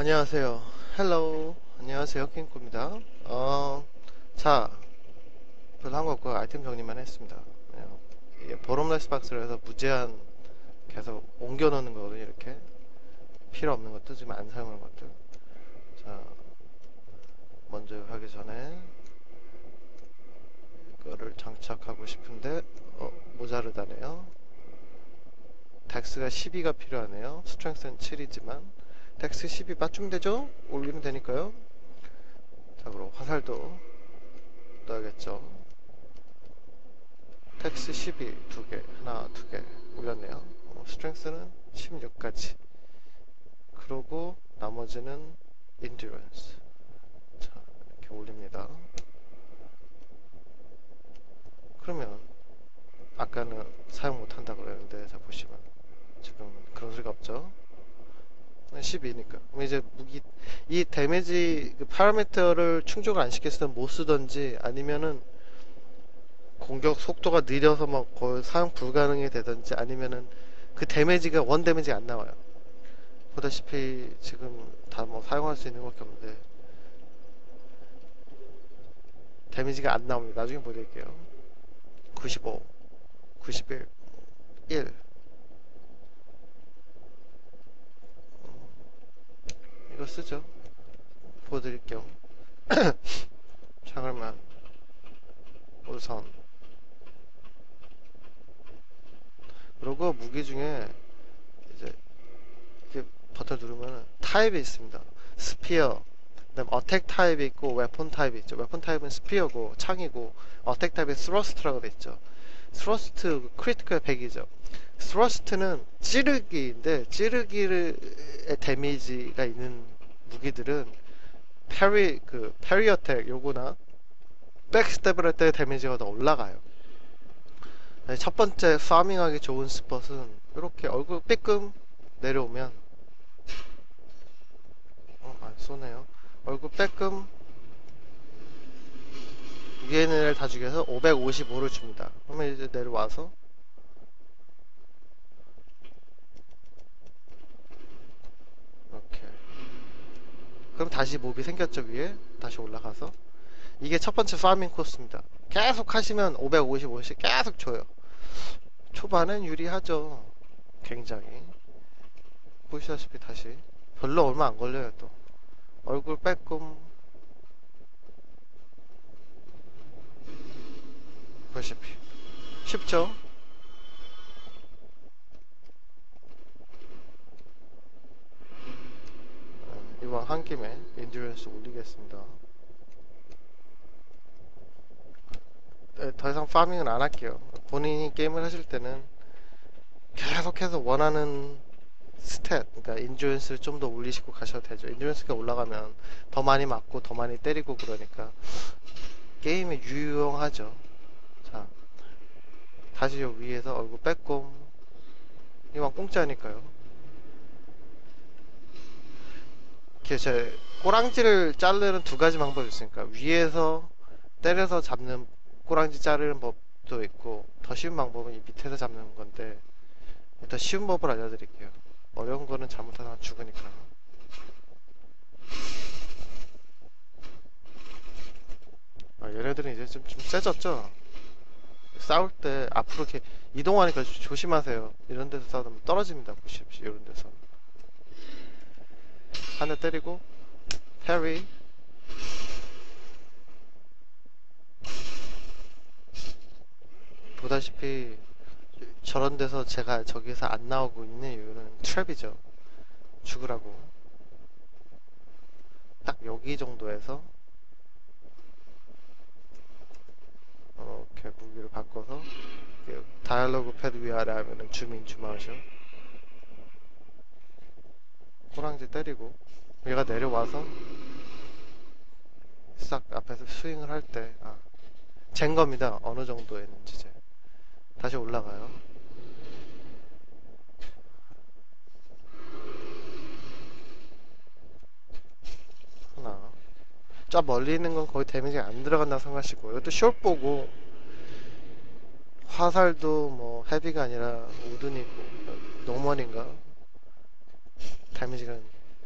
안녕하세요. 헬로우. 안녕하세요. 킹코입니다. 어, 자, 별로 한거 없고 아이템 정리만 했습니다. 보럼레스 박스를 해서 무제한 계속 옮겨 놓는 거거든요. 이렇게. 필요 없는 것들, 지금 안 사용하는 것들. 자, 먼저 하기 전에 이거를 장착하고 싶은데, 어, 모자르다네요. 덱스가 12가 필요하네요. 스트렝스는 7이지만. 덱스 12 맞추면 되죠? 올리면 되니까요. 자, 그럼 화살도 넣어야겠죠. 덱스 12 두 개, 하나, 두 개 올렸네요. 어, 스트렝스는 16까지. 그러고 나머지는 인듀런스. 자, 이렇게 올립니다. 그러면 아까는 사용 못한다 그랬는데 자 보시면 지금 그런 소리가 없죠. 12니까. 그럼 이제 무기 이 데미지 그 파라미터를 충족을 안 시켰을 땐 못 쓰던지 아니면은 공격 속도가 느려서 막 거의 사용 불가능이 되든지 아니면은 그 데미지가 원 데미지가 안 나와요. 보다시피 지금 다 뭐 사용할 수 있는 것밖에 없는데 데미지가 안 나옵니다. 나중에 보여드릴게요. 95, 91, 1 이거 쓰죠. 보여드릴게요. 자, 그러면 우선 그리고 무기 중에 이제 이렇게 버튼 누르면 타입이 있습니다. 스피어, 그다음 어택 타입이 있고 웨폰 타입이 있죠. 웨폰 타입은 스피어고 창이고 어택 타입이 스러스트라고 돼 있죠. 스러스트 크리티컬 100이죠. 스러스트는 찌르기인데 찌르기의 데미지가 있는 무기들은 페리 그 페리 어택 요거나 백스텝을 할 때 데미지가 더 올라가요. 네, 첫 번째 파밍하기 좋은 스폿은 이렇게 얼굴 삐끔 내려오면 어, 안 쏘네요. 얼굴 빼끔 위에는 다 죽여서 555를 줍니다. 그러면 이제 내려와서 이렇게 그럼 다시 몹이 생겼죠 위에 다시 올라가서 이게 첫 번째 파밍 코스입니다. 계속 하시면 555씩 계속 줘요. 초반엔 유리하죠. 굉장히 보시다시피 다시 별로 얼마 안 걸려요 또 얼굴 빼꼼 보시피 쉽죠? 네, 이번 한 김에 인듀런스 올리겠습니다. 네, 더 이상 파밍은 안 할게요. 본인이 게임을 하실 때는 계속해서 원하는 스탯, 그러니까 인듀런스를 좀 더 올리시고 가셔도 되죠. 인듀런스가 올라가면 더 많이 맞고 더 많이 때리고 그러니까 게임이 유용하죠. 자, 다시 요 위에서 얼굴 빼꼼 이만 공짜니까요. 이렇게 제 꼬랑지를 자르는 두 가지 방법이 있으니까 위에서 때려서 잡는 꼬랑지 자르는 법도 있고 더 쉬운 방법은 이 밑에서 잡는 건데 일단 쉬운 법을 알려드릴게요. 어려운 거는 잘못하면 죽으니까. 아, 얘네들은 이제 좀, 좀 세졌죠? 싸울 때 앞으로 이렇게 이동하니까 조심하세요. 이런 데서 싸우면 떨어집니다. 보십시오. 이런 데서. 한 대 때리고, 페리. 보다시피 저런 데서 제가 저기서 안 나오고 있는 이유는 트랩이죠. 죽으라고. 딱 여기 정도에서 이렇게 무기를 바꿔서 다이얼로그 패드 위아래 하면은 주민 주마우셔 호랑지 때리고 얘가 내려와서 싹 앞에서 스윙을 할 때 아, 잰 겁니다. 어느 정도였는지 이제 다시 올라가요. 하나. 저 멀리 있는 건 거의 데미지가 안 들어간다고 생각하시고 이것도 숏 보고 화살도 뭐 헤비가 아니라 우든이고 노멀인가? 데미지가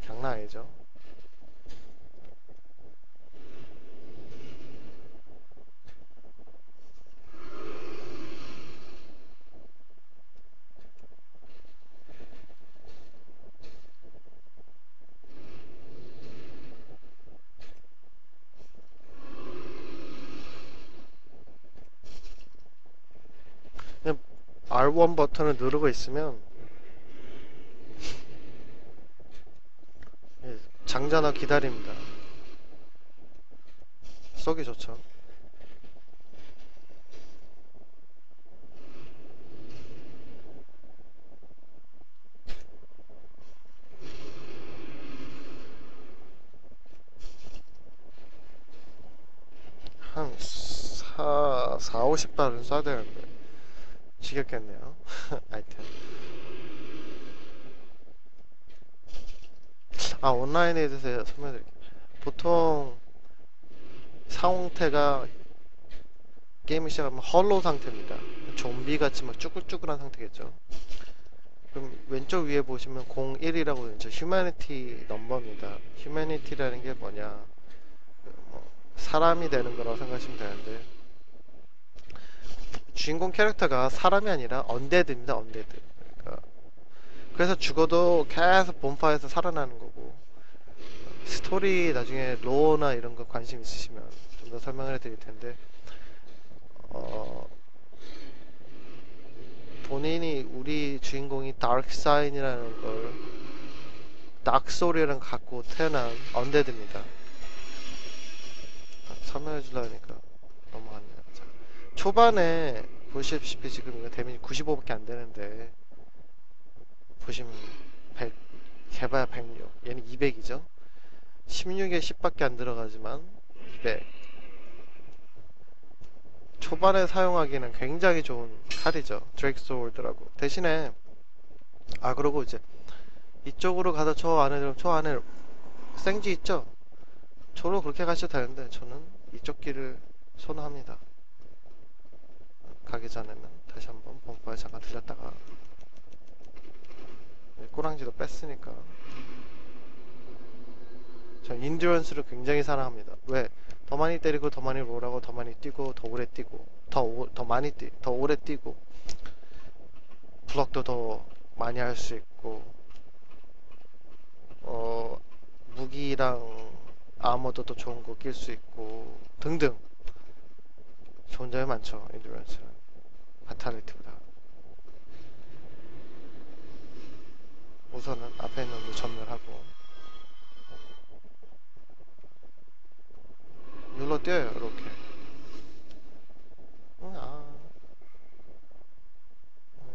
장난 아니죠 R1 버튼을 누르고 있으면 예, 장전하 기다립니다. 쏘기 좋죠. 한 4, 4, 50발은 쏴야 되는데 지겹겠네요. 아이템 아 온라인에 대해서 설명드릴게요. 보통 상태가 게임을 시작하면 헐로 상태입니다. 좀비같이 막 쭈글쭈글한 상태겠죠. 그럼 왼쪽 위에 보시면 01이라고 되죠 휴머니티 넘버입니다. 휴머니티라는 게 뭐냐? 그뭐 사람이 되는 거라고 생각하시면 되는데 주인공 캐릭터가 사람이 아니라 언데드입니다 언데드 그러니까 그래서 죽어도 계속 본파에서 살아나는 거고 스토리 나중에 로어나 이런 거 관심 있으시면 좀 더 설명을 해드릴 텐데 어 본인이 우리 주인공이 다크사인이라는 걸 낙소리랑 갖고 태어난 언데드입니다 설명해 주려니까 넘어갔네요. 자, 초반에 보시다시피 지금 이거 데미지 95밖에 안 되는데 보시면 100 해봐야 106 얘는 200이죠? 16에 10밖에 안 들어가지만 200 초반에 사용하기는 굉장히 좋은 칼이죠. 드레이크 소울드라고. 대신에 아 그러고 이제 이쪽으로 가서 저 안에 저 안에 생쥐 있죠? 저로 그렇게 가셔도 되는데 저는 이쪽 길을 선호합니다. 가기 전에는 다시 한번 본파에 잠깐 들렸다가 네, 꼬랑지도 뺐으니까 전 인듀런스를 굉장히 사랑합니다. 왜? 더 많이 때리고 더 많이 롤하고 더 많이 뛰고 더 오래 뛰고 더, 오, 더 많이 뛰, 더 오래 뛰고 블럭도 더 많이 할 수 있고 어 무기랑 아머도 더 좋은 거 낄 수 있고 등등 좋은 점이 많죠 인듀런스는 바탈리티보다 우선은 앞에 있는 거 전멸하고. 눌러 뛰어요 이렇게. 응, 아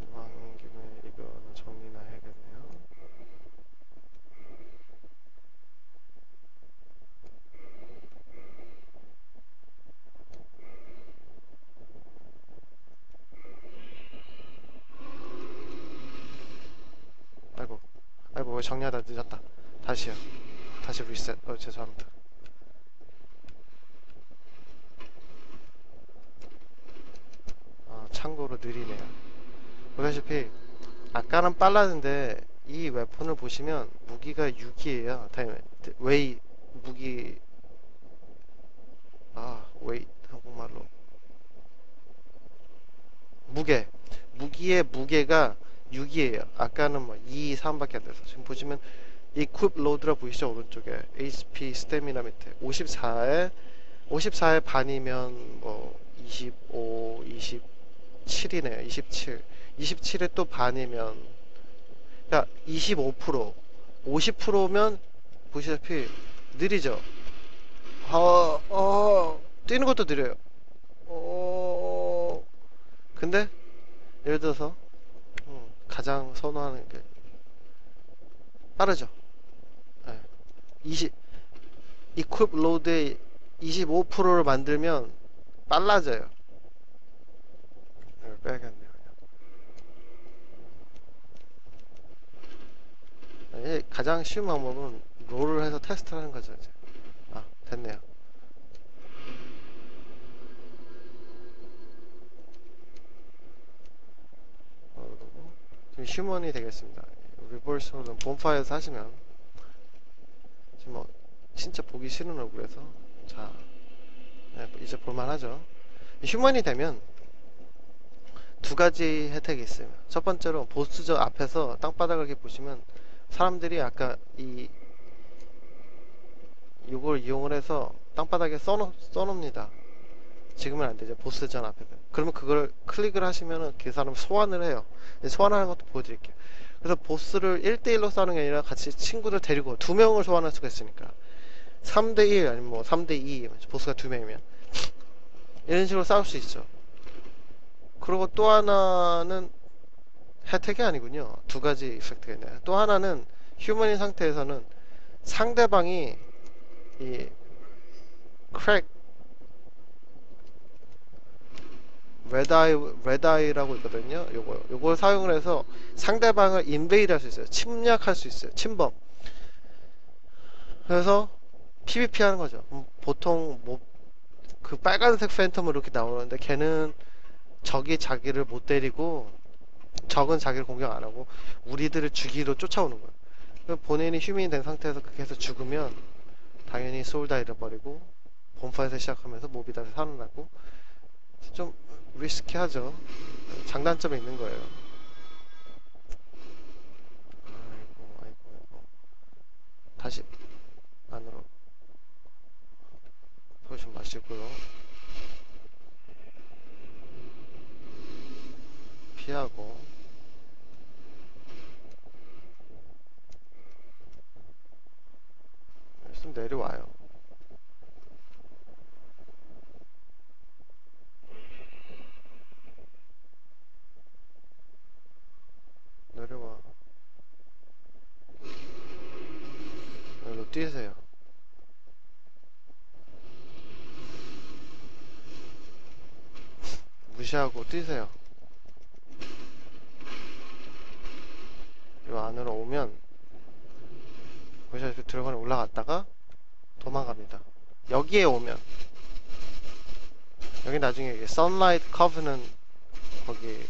이왕 김에 이거는 정리나 해야겠네요 아이고 왜 정리하다 늦었다. 다시요. 다시 리셋 어 죄송합니다. 아 참고로 느리네요. 보다시피 아까는 빨랐는데 이 웨폰을 보시면 무기가 6이에요. 웨이 무기. 아 웨이 한국말로. 무게. 무기의 무게가 6이에요. 아까는 뭐 2, 3밖에 안 돼서 지금 보시면 equip load라 보이시죠 오른쪽에 HP 스태미나 밑에 54에 54의 반이면 뭐 25, 27이네요. 27. 27에 또 반이면 그러니까 25% 50%면 보시다시피 느리죠. 어, 어, 뛰는 것도 느려요. 어, 근데 예를 들어서 음, 가장 선호하는 게 빠르죠. 예. 20 equip load의 25%를 만들면 빨라져요. 이걸 빼야겠네요. 가장 쉬운 방법은 롤을 해서 테스트를 하는 거죠. 이제. 아 됐네요. 어, 그리고 지금 휴먼이 되겠습니다. 리볼스는 본파에서 하시면 지금 뭐 진짜 보기 싫은 얼굴에서 자 네, 이제 볼만하죠. 휴먼이 되면 두 가지 혜택이 있어요. 첫 번째로 보스저 앞에서 땅바닥을 이렇게 보시면 사람들이 아까 이 이걸 이용을 해서 땅바닥에 써놓, 써놓습니다. 지금은 안 되죠. 보스전 앞에서. 그러면 그걸 클릭을 하시면은 그 사람 소환을 해요. 소환하는 것도 보여드릴게요. 그래서 보스를 1대1로 싸우는 게 아니라 같이 친구들 데리고 두 명을 소환할 수가 있으니까 3대1 아니면 뭐 3대2 보스가 두 명이면 이런 식으로 싸울 수 있죠. 그리고 또 하나는 혜택이 아니군요. 두 가지 이펙트가 있네요. 또 하나는 휴먼인 상태에서는 상대방이 이 크랙 레드아이 레드아이라고 있거든요. 요거 요걸 사용을 해서 상대방을 인베이드 할 수 있어요. 침략할 수 있어요. 침범. 그래서 PVP 하는 거죠. 음, 보통 뭐 그 빨간색 팬텀으로 이렇게 나오는데 걔는 적이 자기를 못 때리고 적은 자기를 공격 안 하고 우리들을 죽이러 쫓아오는 거예요. 본인이 휴민이 된 상태에서 그렇게 해서 죽으면 당연히 소울 다 잃어버리고 본파에서 시작하면서 몹이 다시 살아나고 좀 리스키하죠. 장단점이 있는 거예요. 아이고, 아이고, 아이고. 다시 안으로 포션 마시고요. 피하고. 좀 내려와요. 내려와. 여기로 뛰세요. 무시하고 뛰세요. 이 안으로 오면 보시다시피 드래곤이 올라갔다가 도망갑니다. 여기에 오면 여기 나중에 선라이트 커브는 거기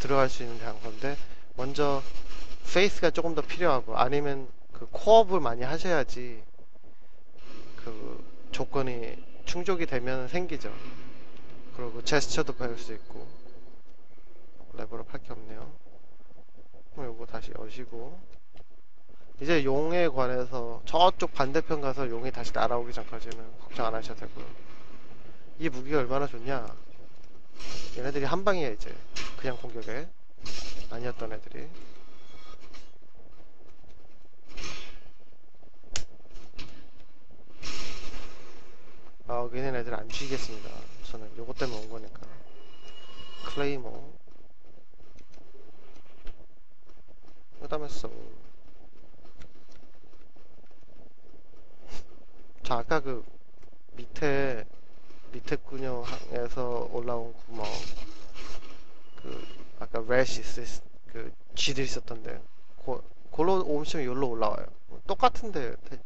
들어갈 수 있는 장소인데 먼저 페이스가 조금 더 필요하고 아니면 그 코업을 많이 하셔야지 그 조건이 충족이 되면 생기죠. 그리고 제스처도 배울 수 있고 레벨업 할 게 없네요. 요거 다시 여시고 이제 용에 관해서 저쪽 반대편 가서 용이 다시 날아오기 전까지는 걱정 안 하셔도 되고요. 이 무기가 얼마나 좋냐? 얘네들이 한 방이야 이제 그냥 공격에 아니었던 애들이. 아 여기는 애들 안 죽이겠습니다. 저는 요것 때문에 온 거니까. 클레이모 그 다음에 자 아까 그 밑에 밑에 근육에서 올라온 구멍. 그 아까 레시스 그 쥐들 있었던데. 고, 골로 오시면 여기로 올라와요. 똑같은데 대,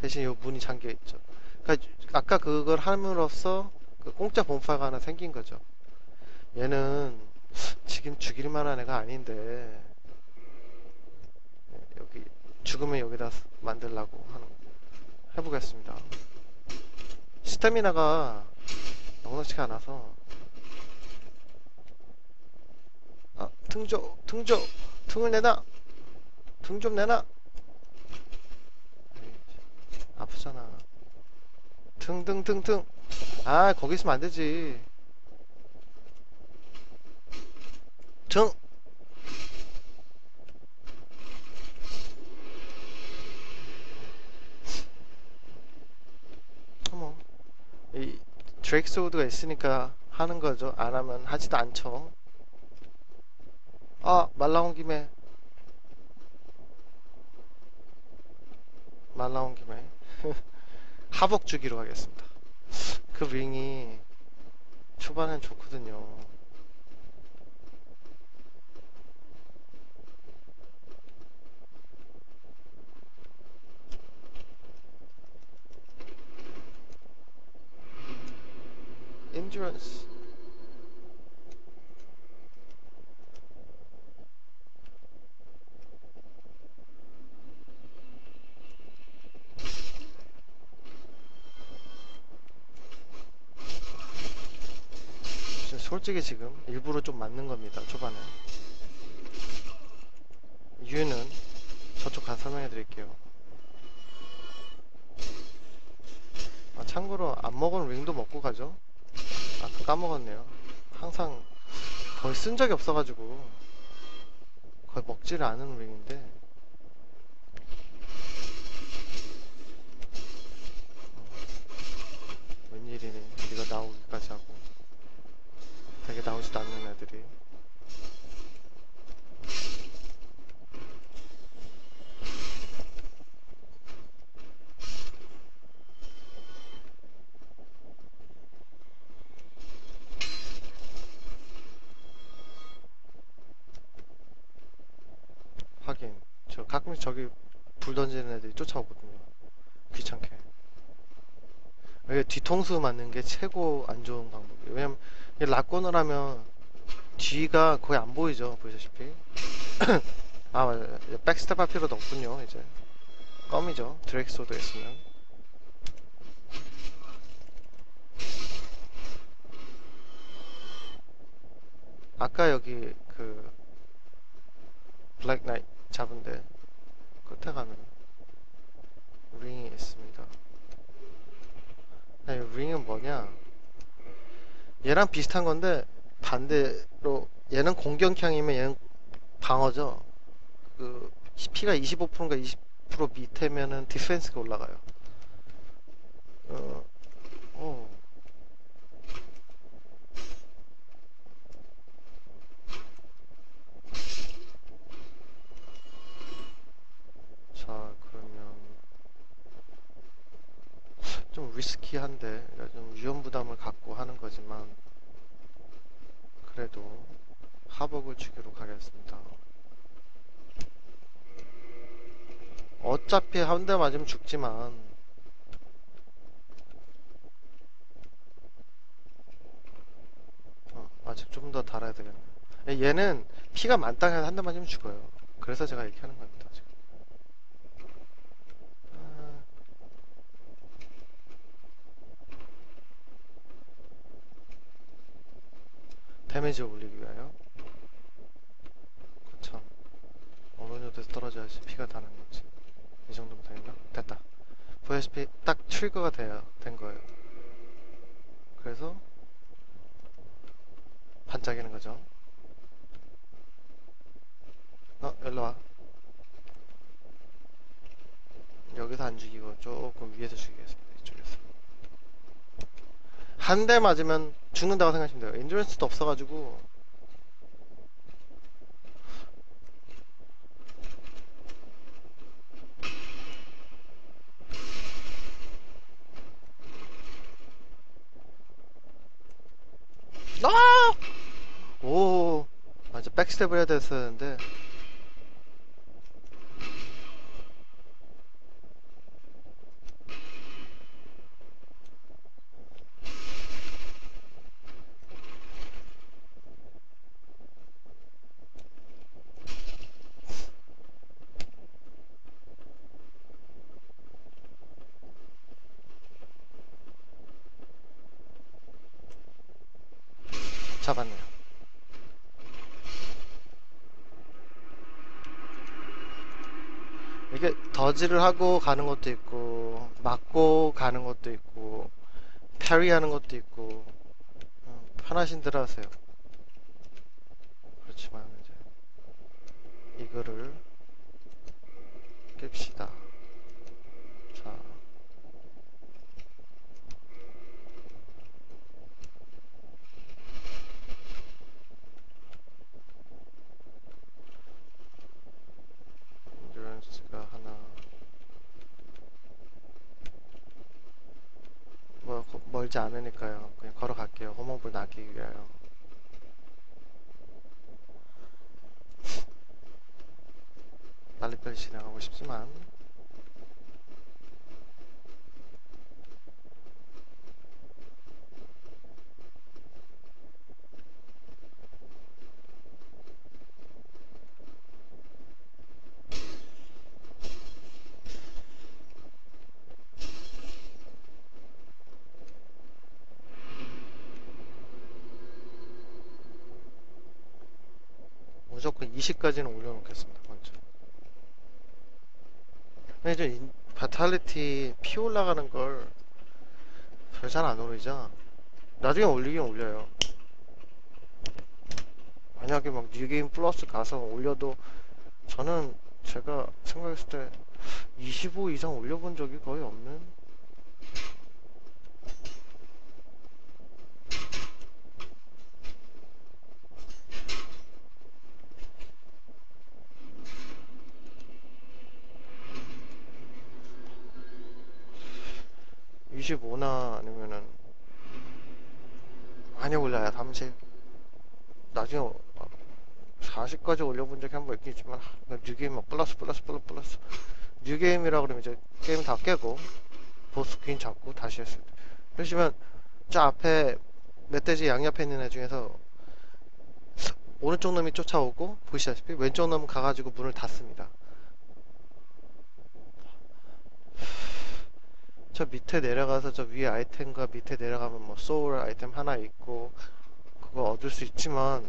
대신 요 문이 잠겨 있죠. 그러니까 아까 그걸 함으로써 그 공짜 본파가 하나 생긴 거죠. 얘는 지금 죽일 만한 애가 아닌데 네, 여기 죽으면 여기다 만들라고 하는 해보겠습니다. 스태미나가 넉넉치가 않아서 아, 등조, 등조, 등을 내놔. 등 좀 내놔. 아프잖아. 등, 등, 등, 등. 아, 거기 있으면 안 되지. 등. 어머. 이 드레이크 소드가 있으니까 하는 거죠. 안 하면 하지도 않죠. 아, 말 나온 김에 말 나온 김에 하복 주기로 하겠습니다. 그 링이 초반엔 좋거든요. endurance 진짜 솔직히 지금 일부러 좀 맞는 겁니다 초반에. 이유는 저쪽 가서 설명해 드릴게요. 아, 참고로 안 먹은 링도 먹고 가죠? 아, 그 까먹었네요. 항상 거의 쓴 적이 없어가지고 거의 먹지를 않은 링인데. 웬일이니? 이거 나오기까지 하고 나오지도 않는 애들이. 하긴 저 가끔씩 저기 불 던지는 애들이 쫓아오거든요. 귀찮게. 이게 뒤통수 맞는 게 최고 안 좋은 방법이에요 왜냐면 락건을 하면 뒤가 거의 안 보이죠 보시다시피 아 맞아 백스텝 할 필요도 없군요 이제 껌이죠 드레이크 소드 있으면 아까 여기 그 블랙 나이트 잡은데 끝에 가면 링이 있습니다. 네, 링은 뭐냐? 얘랑 비슷한 건데 반대로 얘는 공격형이면 얘는 방어죠. 그 피가 25%인가 20% 밑에면은 디펜스가 올라가요. 어, 어. 자, 그러면 좀 위험 부담을 갖고 하는 거지만 그래도 하복을 주기로 가겠습니다. 어차피 한 대 맞으면 죽지만 어, 아직 좀 더 달아야 되겠네. 얘는 피가 만땅해서 한 대 맞으면 죽어요. 그래서 제가 이렇게 하는 겁니다. 지금. 아, 데미지 올리기 위하여 그참 어느 정도에서 떨어져야지 피가 다는 거지. 이 정도면 되겠나? 됐다. VSP 딱 트리거가 돼요. 된 거예요. 그래서 반짝이는 거죠. 어 일로와. 여기서 안 죽이고 조금 위에서 죽이겠습니다 한 대 맞으면 죽는다고 생각하시면 돼요. 인듀런스도 없어가지고 아! 오, 아, 이제 백스텝을 해야 됐었는데 잡았네요. 이게 더지를 하고 가는 것도 있고 맞고 가는 것도 있고 패리하는 것도 있고 음, 편하신 대로 하세요. 그렇지만 이제 이거를 깹시다. 자, 인듀런스가 하나 뭐 거- 멀지 않으니까요. 그냥 걸어갈게요. 홈업을 나기 위하여. 빨리빨리 진행하고 싶지만 무조건 20까지는 올려놓겠습니다. 먼저. 근데 좀 인- 바탈리티 피 올라가는 걸 별 잘안 오르죠? 나중에 올리긴 올려요. 만약에 막 뉴게임 플러스 가서 올려도 저는 제가 생각했을 때 25 이상 올려본 적이 거의 없는 (25나) 아니면은 많이 올려야 30 나중에 40까지 올려본 적이 한 번 있긴 있지만 하, 뉴게임 막 플러스 플러스 플러스 플러스. 뉴게임이라 그러면 이제 게임 다 깨고 보스 퀸 잡고 다시 했을 때. 그러시면 저 앞에 멧돼지 양옆에 있는 애 중에서 오른쪽 놈이 쫓아오고 보시다시피 왼쪽 놈 가가지고 문을 닫습니다 저 밑에 내려가서 저 위에 아이템과 밑에 내려가면 뭐 소울 아이템 하나 있고 그거 얻을 수 있지만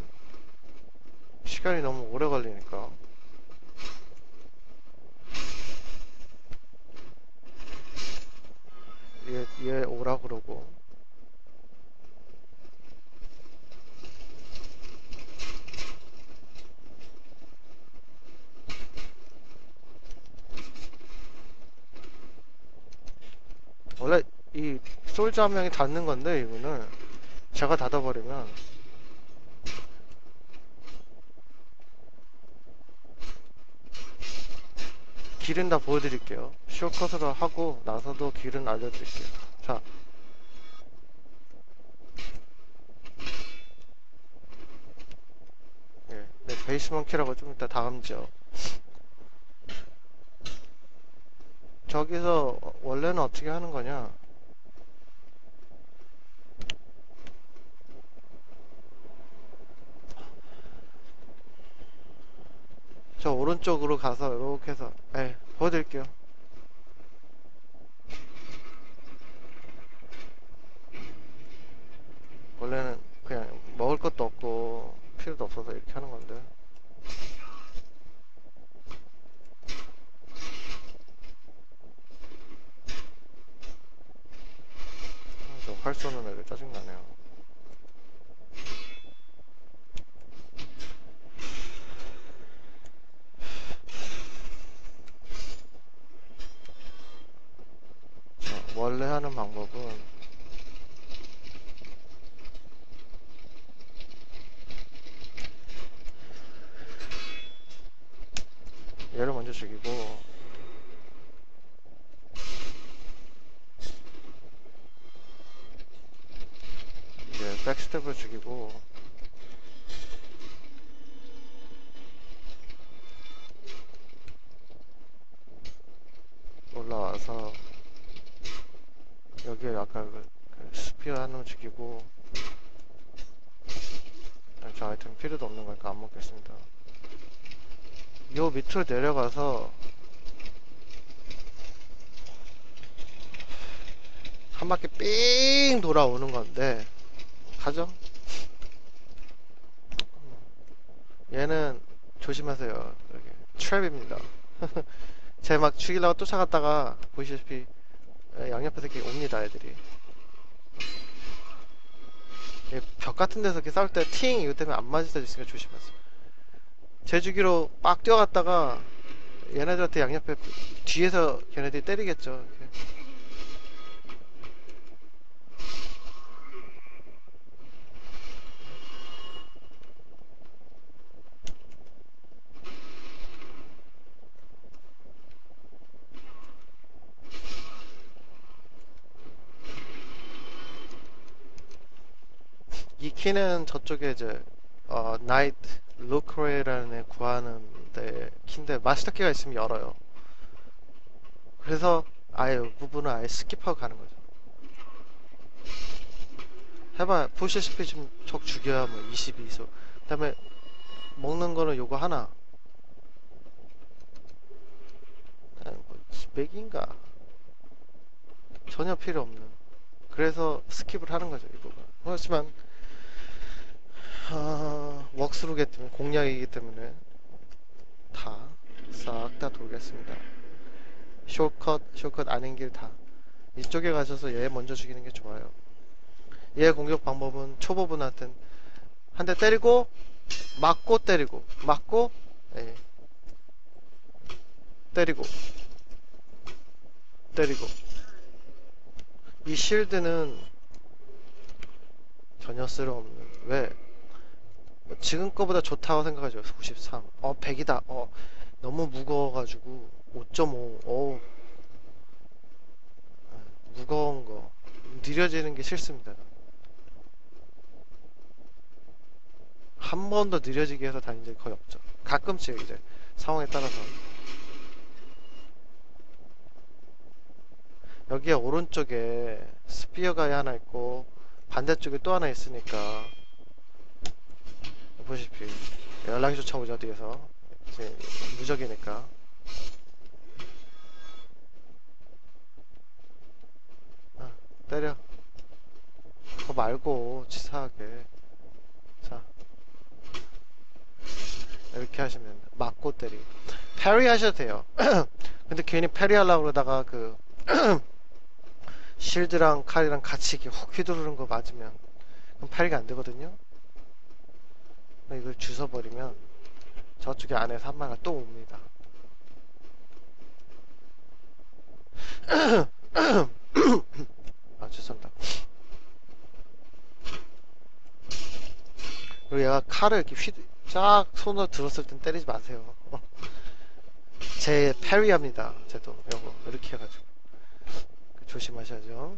시간이 너무 오래 걸리니까. 얘, 얘 오라 그러고 원래 이 솔저 한 명이 닫는 건데 이거는 제가 닫아버리면 길은 다 보여드릴게요. 쇼컷으로 하고 나서도 길은 알려드릴게요. 자. 예, 네, 베이스먼키라고 좀 이따 다음죠. 저기서 원래는 어떻게 하는 거냐? 저 오른쪽으로 가서 이렇게 해서 예, 보여드릴게요. 원래는 그냥 먹을 것도 없고 필요도 없어서 이렇게 하는 건데 아, 저활 쏘는 애들 짜증나네요. 자, 원래 하는 방법은 얘를 먼저 죽이고. 이제 백스텝을 죽이고 올라와서 여기에 아까 그, 그 스피어 한놈 죽이고 아, 저 아이템 필요도 없는 거니까 안 먹겠습니다 요 밑으로 내려가서 한 바퀴 삥 돌아오는 건데 가죠? 얘는 조심하세요. 여기 트랩입니다. 제 막 죽이려고 쫓아갔다가 보시다시피 예, 양옆에서 이렇게 옵니다 애들이. 예, 벽 같은 데서 이렇게 싸울 때 팅 이거 때문에 안 맞을 때도 있으니까 조심하세요 제주기로 빡 뛰어갔다가 얘네들한테 양옆에 뒤에서 걔네들이 때리겠죠 이렇게. 이 키는 저쪽에 이제 어, 나이트 루크레라는 애 구하는데 키인데 마스터 키가 있으면 열어요. 그래서 아예 이 부분을 아예 스킵하고 가는 거죠. 해봐 보시다시피 지금 적 죽여야 뭐 22소. 그 다음에 먹는 거는 요거 하나. 아, 뭐 200인가 전혀 필요 없는. 그래서 스킵을 하는 거죠 이 부분. 그렇지만 아, 웍스루기 때문에 공략이기 때문에 다싹다 돌겠습니다. 쇼컷, 쇼컷 아닌 길 다. 이쪽에 가셔서 얘 먼저 죽이는 게 좋아요. 얘 공격 방법은 초보분한텐 한 대 때리고 맞고 때리고 맞고 예. 때리고 때리고 이 실드는 전혀 쓸어없는 왜 뭐 지금 거보다 좋다고 생각하죠 93 어 100이다. 어 너무 무거워가지고 5.5 어우. 아, 무거운 거. 느려지는 게 싫습니다. 한 번도 느려지게 해서 다닌 적이 거의 없죠. 가끔씩 이제 상황에 따라서. 여기에 오른쪽에 스피어가 하나 있고 반대쪽에 또 하나 있으니까 보시피 연락이 쫓아오죠 뒤에서. 이제 무적이니까. 아, 때려. 그거 말고 치사하게. 자. 이렇게 하시면 됩니다. 맞고 때리 패리 하셔도 돼요. 근데 괜히 패리 하려고 그러다가 그 실드랑 칼이랑 같이 이렇게 훅 휘두르는 거 맞으면 그럼 패리가 안 되거든요 이걸 주워버리면 저쪽에 안에서 한 마리가 또 옵니다. 아 죄송합니다. 그리고 얘가 칼을 이렇게 휘, 쫙 손으로 들었을 땐 때리지 마세요. 제 패리합니다. 쟤도 요거 이렇게 해가지고 조심하셔야죠.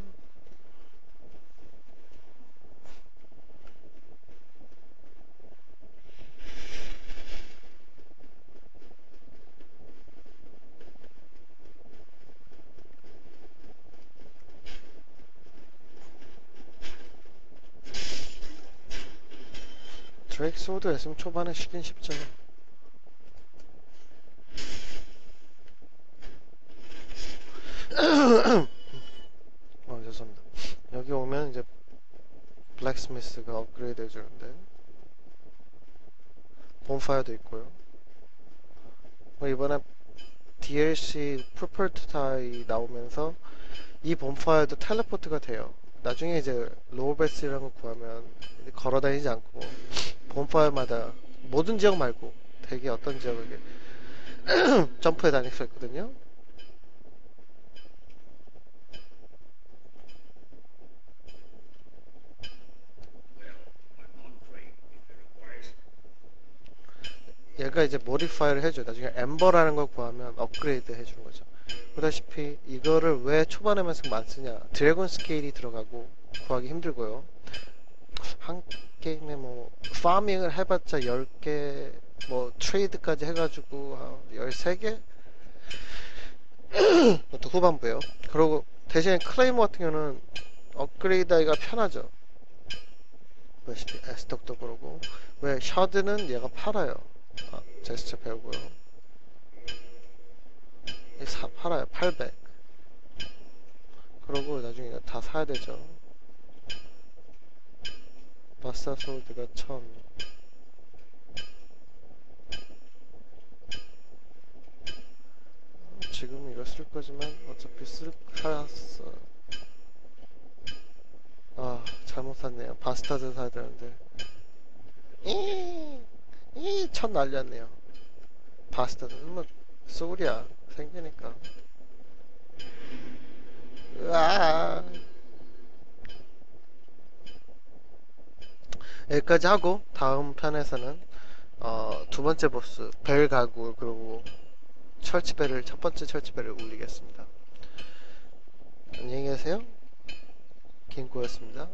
드레이크 소드 했으면 초반에 쉬긴 쉽죠. 어, 죄송합니다. 여기 오면 이제 블랙스미스가 업그레이드 해주는데 본파이어도 있고요. 뭐 이번에 DLC 프로퍼트 타이 나오면서 이 본파이어도 텔레포트가 돼요. 나중에 이제 로우베스라는 거 구하면 걸어 다니지 않고 본파이어마다 모든 지역 말고 되게 어떤 지역을 점프해 다닐 수 있거든요. 얘가 이제 모디파이를 해줘요. 나중에 엠버라는 걸 구하면 업그레이드 해주는 거죠. 보다시피 이거를 왜 초반에만 만 쓰냐. 드래곤 스케일이 들어가고 구하기 힘들고요. 한 게임에 뭐 파밍을 해봤자 10개 뭐 트레이드까지 해가지고 한 13개? 또 후반부에요. 그리고 대신에 클레이머 같은 경우는 업그레이드 하기가 편하죠. 보다시피 에스톡도 그러고 왜 셔드는 얘가 팔아요. 아, 제스처 배우고요. 사, 팔아요. 800. 그러고 나중에 다 사야 되죠. 바사 소드가 1000. 지금 이거 쓸 거지만 어차피 쓸 살았어. 아 잘못 샀네요. 바스타드 사야 되는데. 이, 이, 천 날렸네요. 바스타드는 뭐 소리야 생기니까. 으아. 여기까지 하고 다음 편에서는 어, 두 번째 보스 벨 가구 그리고 철치벨을 첫 번째 철치벨을 올리겠습니다. 안녕히 계세요. 김구였습니다.